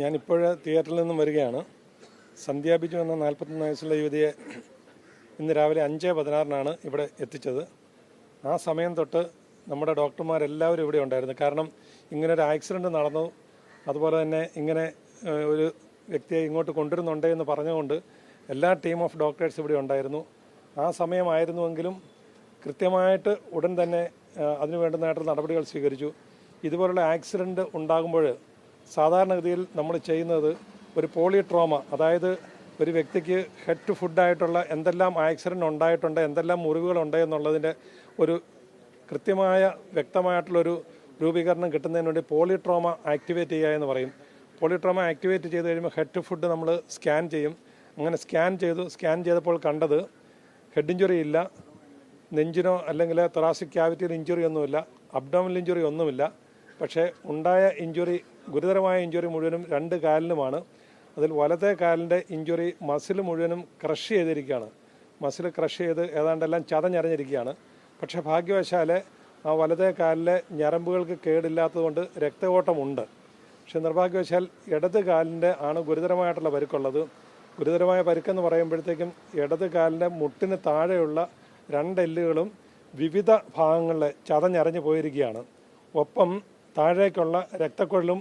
ഞാനിപ്പോൾ തിയേറ്ററിൽ നിന്നും വരികയാണ്. സന്ധ്യ ബിജു എന്ന നാൽപ്പത്തൊന്ന് വയസ്സുള്ള യുവതിയെ ഇന്ന് രാവിലെ അഞ്ച് പതിനാറിനാണ് ഇവിടെ എത്തിച്ചത്. ആ സമയം തൊട്ട് നമ്മുടെ ഡോക്ടർമാരെല്ലാവരും ഇവിടെ ഉണ്ടായിരുന്നു. കാരണം ഇങ്ങനെ ഒരു ആക്സിഡന്റ് നടന്നു അതുപോലെ തന്നെ ഇങ്ങനെ ഒരു വ്യക്തിയെ ഇങ്ങോട്ട് കൊണ്ടുവരുന്നുണ്ട് എന്ന് പറഞ്ഞുകൊണ്ട് എല്ലാ ടീം ഓഫ് ഡോക്ടേഴ്സ് ഇവിടെ ഉണ്ടായിരുന്നു. ആ സമയമായിരുന്നുവെങ്കിലും കൃത്യമായിട്ട് ഉടൻ തന്നെ അതിനു വേണ്ടുന്നതായിട്ടുള്ള നടപടികൾ സ്വീകരിച്ചു. ഇതുപോലുള്ള ആക്സിഡന്റ് ഉണ്ടാകുമ്പോൾ സാധാരണഗതിയിൽ നമ്മൾ ചെയ്യുന്നത് ഒരു പോളിട്രോമ അതായത് ഒരു വ്യക്തിക്ക് ഹെഡ് ടു ഫുഡായിട്ടുള്ള എന്തെല്ലാം ആക്സിഡന്റ് ഉണ്ടായിട്ടുണ്ട് എന്തെല്ലാം മുറിവുകളുണ്ട് എന്നുള്ളതിന്റെ ഒരു കൃത്യമായ വ്യക്തമായിട്ടുള്ളൊരു രൂപീകരണം കിട്ടുന്നതിന് വേണ്ടി പോളിട്രോമ ആക്ടിവേറ്റ് ചെയ്യുക എന്ന് പറയും. പോളിട്രോമ ആക്ടിവേറ്റ് ചെയ്ത് കഴിയുമ്പോൾ ഹെഡ് ടു ഫുഡ് നമ്മൾ സ്കാൻ ചെയ്യും. അങ്ങനെ സ്കാൻ ചെയ്തു സ്കാൻ ചെയ്തപ്പോൾ കണ്ടത് ഹെഡ് ഇഞ്ചുറി ഇല്ല നെഞ്ചിനോ അല്ലെങ്കിൽ തൊറാസിക് ക്യാവിറ്റിയിൽ ഇഞ്ചുറി ഒന്നുമില്ല അബ്ഡോമിനൽ ഇഞ്ചുറി ഒന്നുമില്ല. പക്ഷേ ഉണ്ടായ ഇഞ്ചുറി ഗുരുതരമായ ഇഞ്ചുറി മുഴുവനും രണ്ട് കാലിനുമാണ് അതിൽ വലത്തെ കാലിന്റെ ഇഞ്ചുറി മസിൽ മുഴുവനും ക്രഷ് ചെയ്തിരിക്കുകയാണ്. മസിൽ ക്രഷ് ചെയ്ത് ഏതാണ്ടെല്ലാം ചതഞ്ഞറിഞ്ഞിരിക്കുകയാണ്. പക്ഷേ ഭാഗ്യവശാൽ ആ വലത്തെ കാലിലെ ഞരമ്പുകൾക്ക് കേടില്ലാത്തതുകൊണ്ട് രക്തയോട്ടമുണ്ട്. പക്ഷെ നിർഭാഗ്യവശാൽ ഇടത് കാലിന്റെ ആണ് ഗുരുതരമായിട്ടുള്ള പരുക്കുള്ളത്. ഗുരുതരമായ പരുക്കെന്ന് പറയുമ്പോഴത്തേക്കും ഇടത് കാലിന്റെ മുട്ടിന് താഴെയുള്ള രണ്ടെല്ലുകളും വിവിധ ഭാഗങ്ങളിൽ ചതഞ്ഞറിഞ്ഞു പോയിരിക്കുകയാണ്. ഒപ്പം താഴേക്കുള്ള രക്തക്കുഴലും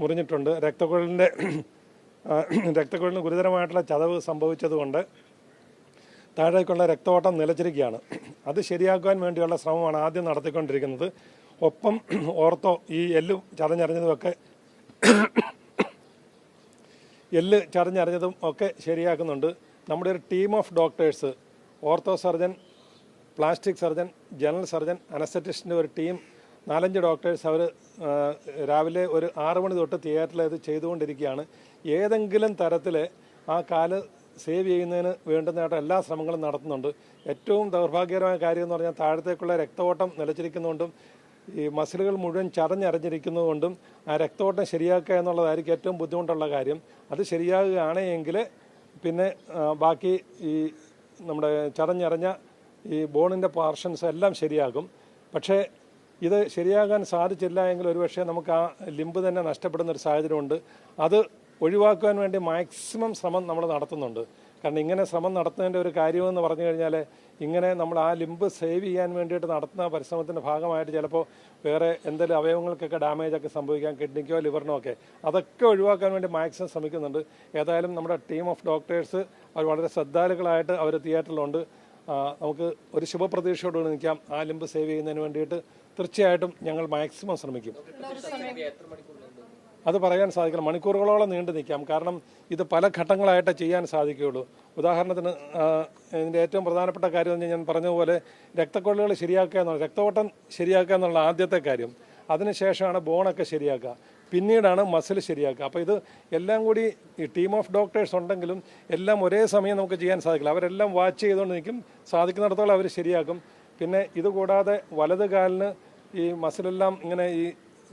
മുറിഞ്ഞിട്ടുണ്ട്. രക്തക്കുഴലിന്റെ രക്തക്കുഴലിന് ഗുരുതരമായിട്ടുള്ള ചതവ് സംഭവിച്ചതുകൊണ്ട് താഴേക്കുള്ള രക്തോട്ടം നിലച്ചിരിക്കുകയാണ്. അത് ശരിയാക്കുവാൻ വേണ്ടിയുള്ള ശ്രമമാണ് ആദ്യം നടത്തിക്കൊണ്ടിരിക്കുന്നത്. ഒപ്പം ഓർത്തോ ഈ എല്ല് ചതഞ്ഞറിഞ്ഞതുമൊക്കെ എല്ല് ചതഞ്ഞറിഞ്ഞതും ഒക്കെ ശരിയാക്കുന്നുണ്ട്. നമ്മുടെ ഒരു team of doctors ortho surgeon plastic surgeon general surgeon അനസ്തറ്റിസ്റ്റിന്റെ ഒരു ടീം നാലഞ്ച് ഡോക്ടേഴ്സ് അവർ രാവിലെ ഒരു ആറ് മണി തൊട്ട് തിയേറ്ററിൽ അത് ചെയ്തുകൊണ്ടിരിക്കുകയാണ്. ഏതെങ്കിലും തരത്തിൽ ആ കാൽ സേവ് ചെയ്യുന്നതിന് വേണ്ടുന്നതായിട്ട് എല്ലാ ശ്രമങ്ങളും നടത്തുന്നുണ്ട്. ഏറ്റവും ദൗർഭാഗ്യകരമായ കാര്യം എന്ന് പറഞ്ഞാൽ താഴത്തേക്കുള്ള രക്തഓട്ടം നിലച്ചിരിക്കുന്നതുകൊണ്ടും ഈ മസിലുകൾ മുഴുവൻ ചതഞ്ഞറിഞ്ഞിരിക്കുന്നതുകൊണ്ടും ആ രക്തവോട്ടം ശരിയാക്കുക എന്നുള്ളതായിരിക്കും ഏറ്റവും ബുദ്ധിമുട്ടുള്ള കാര്യം. അത് ശരിയാകുകയാണെങ്കിൽ പിന്നെ ബാക്കി ഈ നമ്മുടെ ചതഞ്ഞറിഞ്ഞ ഈ ബോണിന്റെ പാർഷൻസ് എല്ലാം ശരിയാകും. പക്ഷേ ഇത് ശരിയാകാൻ സാധിച്ചില്ല എങ്കിൽ ഒരുപക്ഷെ നമുക്ക് ആ ലിമ്പ് തന്നെ നഷ്ടപ്പെടുന്ന ഒരു സാഹചര്യമുണ്ട്. അത് ഒഴിവാക്കുവാൻ വേണ്ടി മാക്സിമം ശ്രമം നമ്മൾ നടത്തുന്നുണ്ട്. കാരണം ഇങ്ങനെ ശ്രമം നടത്തുന്നതിന്റെ ഒരു കാര്യമെന്ന് പറഞ്ഞു കഴിഞ്ഞാൽ ഇങ്ങനെ നമ്മൾ ആ ലിമ്പ് സേവ് ചെയ്യാൻ വേണ്ടിയിട്ട് നടത്തുന്ന പരിശ്രമത്തിന്റെ ഭാഗമായിട്ട് ചിലപ്പോൾ വേറെ എന്തെങ്കിലും അവയവങ്ങൾക്കൊക്കെ ഡാമേജ് ഒക്കെ സംഭവിക്കാം കിഡ്നിക്കോ ലിവറിനോ ഒക്കെ. അതൊക്കെ ഒഴിവാക്കാൻ വേണ്ടി മാക്സിമം ശ്രമിക്കുന്നുണ്ട്. ഏതായാലും നമ്മുടെ ടീം ഓഫ് ഡോക്ടേഴ്സ് അവർ വളരെ ശ്രദ്ധാലുക്കളായിട്ട് അവർ തിയേറ്ററിലുണ്ട്. നമുക്ക് ഒരു ശുഭപ്രതീക്ഷയോടുകൂടി നിൽക്കാം. ആ ലിമ്പ് സേവ് ചെയ്യുന്നതിന് വേണ്ടിയിട്ട് തീർച്ചയായിട്ടും ഞങ്ങൾ മാക്സിമം ശ്രമിക്കും. അത് പറയാൻ സാധിക്കില്ല. മണിക്കൂറുകളോളം നീണ്ടു നിൽക്കാം. കാരണം ഇത് പല ഘട്ടങ്ങളായിട്ടേ ചെയ്യാൻ സാധിക്കുകയുള്ളൂ. ഉദാഹരണത്തിന് ഇതിന്റെ ഏറ്റവും പ്രധാനപ്പെട്ട കാര്യം എന്ന് ഞാൻ പറഞ്ഞതുപോലെ രക്തക്കൊള്ളുകൾ ശരിയാക്കുക എന്നുള്ള രക്തഓട്ടം ശരിയാക്കുക എന്നുള്ള ആദ്യത്തെ കാര്യം. അതിനുശേഷമാണ് ബോണൊക്കെ ശരിയാക്കുക. പിന്നീടാണ് മസിൽ ശരിയാക്കുക. അപ്പോൾ ഇത് എല്ലാം കൂടി ഈ ടീം ഓഫ് ഡോക്ടേഴ്സ് ഉണ്ടെങ്കിലും എല്ലാം ഒരേ സമയം നമുക്ക് ചെയ്യാൻ സാധിക്കില്ല. അവരെല്ലാം വാച്ച് ചെയ്തുകൊണ്ട് നിൽക്കും. സാധിക്കുന്നിടത്തോളം അവർ ശരിയാക്കും. പിന്നെ ഇതുകൂടാതെ വലത് കാലിന് ഈ മസിലെല്ലാം ഇങ്ങനെ ഈ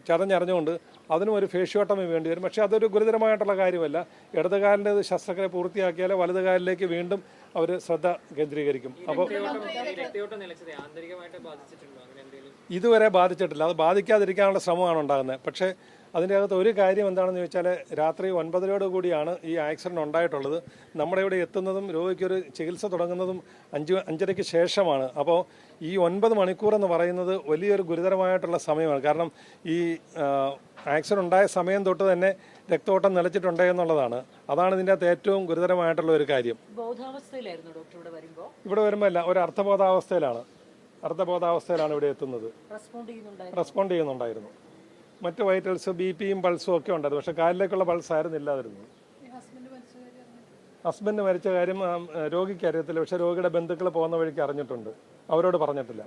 ചതഞ്ഞറിഞ്ഞുകൊണ്ട് അതിനും ഒരു ഫേഷ്യോട്ടമി വേണ്ടി വരും. പക്ഷേ അതൊരു ഗുരുതരമായിട്ടുള്ള കാര്യമല്ല. ഇടത് കാലിന്റെ ശസ്ത്രക്രിയ പൂർത്തിയാക്കിയാൽ വലത് കാലിലേക്ക് വീണ്ടും അവർ ശ്രദ്ധ കേന്ദ്രീകരിക്കും. അപ്പോൾ ഇതുവരെ ബാധിച്ചിട്ടില്ല. അത് ബാധിക്കാതിരിക്കാനുള്ള ശ്രമമാണ് ഉണ്ടാകുന്നത്. പക്ഷേ അതിന്റെ അകത്ത് ഒരു കാര്യം എന്താണെന്ന് ചോദിച്ചാൽ രാത്രി ഒൻപതരയോട് കൂടിയാണ് ഈ ആക്സിഡന്റ് ഉണ്ടായിട്ടുള്ളത്. നമ്മുടെ ഇവിടെ എത്തുന്നതും രോഗിക്കൊരു ചികിത്സ തുടങ്ങുന്നതും അഞ്ച് അഞ്ചരയ്ക്ക് ശേഷമാണ്. അപ്പോൾ ഈ ഒൻപത് മണിക്കൂർ എന്ന് പറയുന്നത് വലിയൊരു ഗുരുതരമായിട്ടുള്ള സമയമാണ്. കാരണം ഈ ആക്സിഡന്റ് ഉണ്ടായ സമയം തൊട്ട് തന്നെ രക്തോട്ടം നിലച്ചിട്ടുണ്ട് എന്നുള്ളതാണ്. അതാണ് ഇതിന്റെ അകത്ത് ഏറ്റവും ഗുരുതരമായിട്ടുള്ള ഒരു കാര്യം. ബോധാവസ്ഥയിലായിരുന്നു ഡോക്ടർ ഇവിടെ വരുമ്പോൾ ഇവിടെ വരുമ്പോൾ അല്ല ഒരു അർത്ഥബോധാവസ്ഥയിലാണ്. അർത്ഥബോധാവസ്ഥയിലാണ് ഇവിടെ എത്തുന്നത്. റെസ്പോണ്ട് ചെയ്യുന്നുണ്ടായിരുന്നു. മറ്റ് വൈറ്റൽസ് ബി പിയും പൾസും ഒക്കെ ഉണ്ടായിരുന്നു. പക്ഷെ കാലിലേക്കുള്ള പൾസ് ആയിരുന്നു ഇല്ലാതിരുന്നത് ഹസ്ബൻഡ് മരിച്ച കാര്യം രോഗിക്ക് അറിയത്തില്ല. പക്ഷെ രോഗിയുടെ ബന്ധുക്കൾ പോകുന്ന വഴിക്ക് അറിഞ്ഞിട്ടുണ്ട്. അവരോട് പറഞ്ഞിട്ടില്ല.